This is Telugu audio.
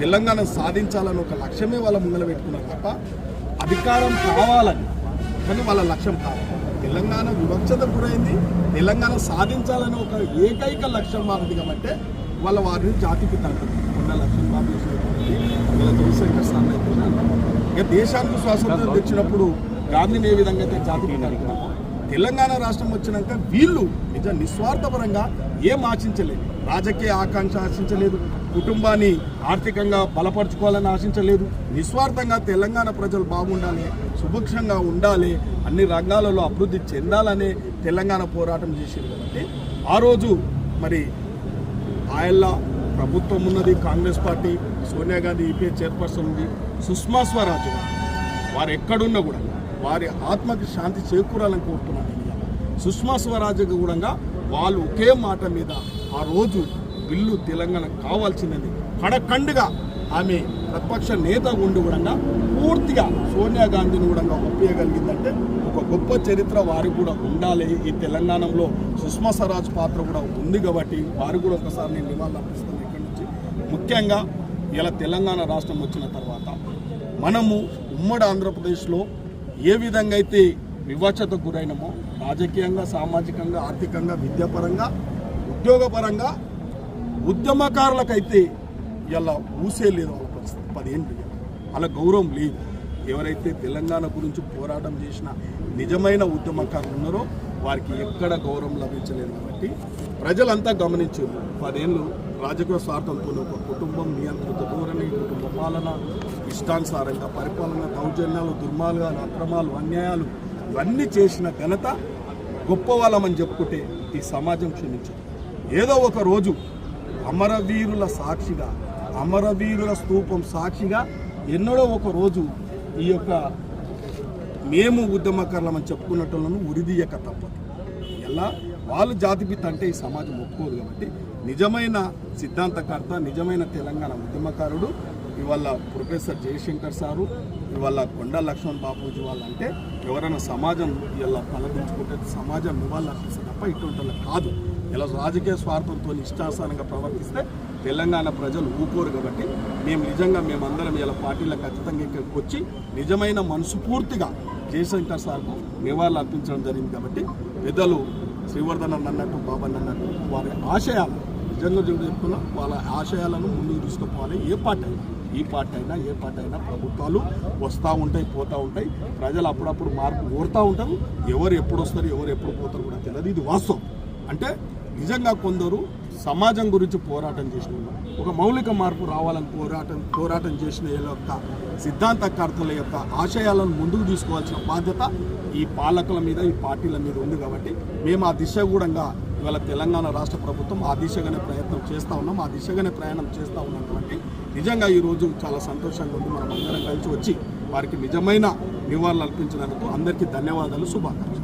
తెలంగాణ సాధించాలని ఒక లక్ష్యమే వాళ్ళ ముందర పెట్టుకున్నారు తప్ప అధికారం కావాలని కానీ వాళ్ళ లక్ష్యం కాదు. తెలంగాణ వివక్షత గురైంది. తెలంగాణ సాధించాలని ఒక ఏకైక లక్ష్యం వారిది కాబట్టి వాళ్ళ వారిని జాతికి తండ్రి. ఉన్న లక్ష్యం బాబు చేసినటువంటి సార్ అయితే. ఇక దేశానికి స్వాతంత్రం తెచ్చినప్పుడు గాంధీని ఏ విధంగా అయితే జాతికి తండ్రి? తెలంగాణ రాష్ట్రం వచ్చినాక వీళ్ళు నిజ నిస్వార్థపరంగా ఏం ఆశించలేదు. రాజకీయ ఆకాంక్ష ఆశించలేదు. కుటుంబాన్ని ఆర్థికంగా బలపరుచుకోవాలని ఆశించలేదు. నిస్వార్థంగా తెలంగాణ ప్రజలు బాగుండాలి సుభిక్షంగా ఉండాలి అన్ని రంగాలలో అభివృద్ధి చెందాలనే తెలంగాణ పోరాటం చేసేది కాబట్టి ఆ రోజు మరి ఆయల్ల ప్రభుత్వం ఉన్నది Congress party Sonia Gandhi UPA chairperson ఉంది సుష్మా స్వరాజ్ వారు ఎక్కడున్నా కూడా వారి ఆత్మకి శాంతి చేకూరాలని కోరుతున్నాను సుష్మా స్వరాజ్ కూడా వాళ్ళు ఒకే మాట మీద ఆ రోజు బిల్లు తెలంగాణ కావాల్సినది కడకండుగా ఆమె ప్రతిపక్ష నేత ఉండి కూడా పూర్తిగా సోనియా గాంధీని కూడా ఒప్పేయగలిగిందంటే ఒక గొప్ప చరిత్ర వారికి కూడా ఉండాలి. ఈ తెలంగాణలో సుష్మా స్వరాజ్ పాత్ర కూడా ఉంది కాబట్టి వారు కూడా ఒకసారి నేను నివాళులు అర్పిస్తాను ఇక్కడి నుంచి. ముఖ్యంగా ఇలా తెలంగాణ రాష్ట్రం వచ్చిన తర్వాత మనము ఉమ్మడి ఆంధ్రప్రదేశ్లో ఏ విధంగా అయితే వివక్షతకు గురైనమో రాజకీయంగా సామాజికంగా ఆర్థికంగా విద్యాపరంగా ఉద్యోగపరంగా ఉద్యమకారులకైతే ఇలా ఊసే లేదు వాళ్ళ పరిస్థితి. పదేళ్ళు అలా గౌరవం లేదు. ఎవరైతే తెలంగాణ గురించి పోరాటం చేసిన నిజమైన ఉద్యమకారులు ఉన్నారో వారికి ఎక్కడ గౌరవం లభించలేదు కాబట్టి ప్రజలంతా గమనించారు. పదేళ్ళు రాజకీయ స్వార్థంతో ఒక కుటుంబం నియంత్రిత ధోరణి కుటుంబ పాలన ఇష్టానుసారంగా పరిపాలన దౌర్జన్యాలు దుర్మార్గాలు అక్రమాలు అన్యాయాలు ఇవన్నీ చేసిన ఘనత గొప్ప వాళ్ళమని చెప్పుకుంటే ఈ సమాజం క్షమించదు. ఏదో ఒక రోజు అమరవీరుల సాక్షిగా అమరవీరుల స్తూపం సాక్షిగా ఎన్నడో ఒక రోజు ఈ యొక్క మేము ఉద్యమకారులమని చెప్పుకున్నట్లను ఉరిదీయక తప్పదు. ఎలా? వాళ్ళు జాతిపిత అంటే ఈ సమాజం ఒప్పుకోదు కాబట్టి నిజమైన సిద్ధాంతకర్త నిజమైన తెలంగాణ ఉద్యమకారుడు ఇవాళ ప్రొఫెసర్ జయశంకర్ సారు ఇవాళ కొండా లక్ష్మణ్ బాపూజీ వాళ్ళు అంటే ఎవరైనా సమాజం ఇలా తలదించుకుంటే సమాజం నివాళులు తప్ప ఇటువంటి కాదు. ఇలా రాజకీయ స్వార్థంతో ఇష్టానుసారంగా ప్రవర్తిస్తే తెలంగాణ ప్రజలు ఊకోరు కాబట్టి మేము నిజంగా మేమందరం ఇలా పార్టీలకు ఖచ్చితంగా ఇక్కడికి వచ్చి నిజమైన మనసుపూర్తిగా జయశంకర్ సార్కు నివాళులు అర్పించడం జరిగింది కాబట్టి పెద్దలు శ్రీవర్ధన్ అన్నట్టు బాబన్ అన్నట్టు వారి ఆశయాలు నిజంగా చెప్తున్నా వాళ్ళ ఆశయాలను ముందుకు తీసుకుపోవాలి. ఏ పార్టీ అయినా ఈ పార్టీ అయినా ఏ పార్టీ అయినా ప్రభుత్వాలు వస్తూ ఉంటాయి పోతూ ఉంటాయి. ప్రజలు అప్పుడప్పుడు మార్పు కోరుతూ ఉంటారు. ఎవరు ఎప్పుడు వస్తారు ఎవరు ఎప్పుడు పోతారు కూడా తెలియదు. ఇది వాస్తవం. అంటే నిజంగా కొందరు సమాజం గురించి పోరాటం చేసిన ఒక మౌలిక మార్పు రావాలని పోరాటం పోరాటం చేసిన యొక్క సిద్ధాంతకర్తల యొక్క ఆశయాలను ముందుకు తీసుకోవాల్సిన బాధ్యత ఈ పాలకుల మీద ఈ పార్టీల మీద ఉంది కాబట్టి మేము ఆ దిశ కూడా ఇవాళ తెలంగాణ రాష్ట్ర ప్రభుత్వం ఆ దిశగానే ప్రయత్నం చేస్తూ ఉన్నాం. ఆ దిశగానే ప్రయాణం చేస్తూ ఉన్నటువంటి నిజంగా ఈరోజు చాలా సంతోషంగా ఉంది. మనం అందరం కలిసి వచ్చి వారికి నిజమైన నివాళులు అర్పించినందుకు అందరికీ ధన్యవాదాలు. శుభాకాంక్షలు.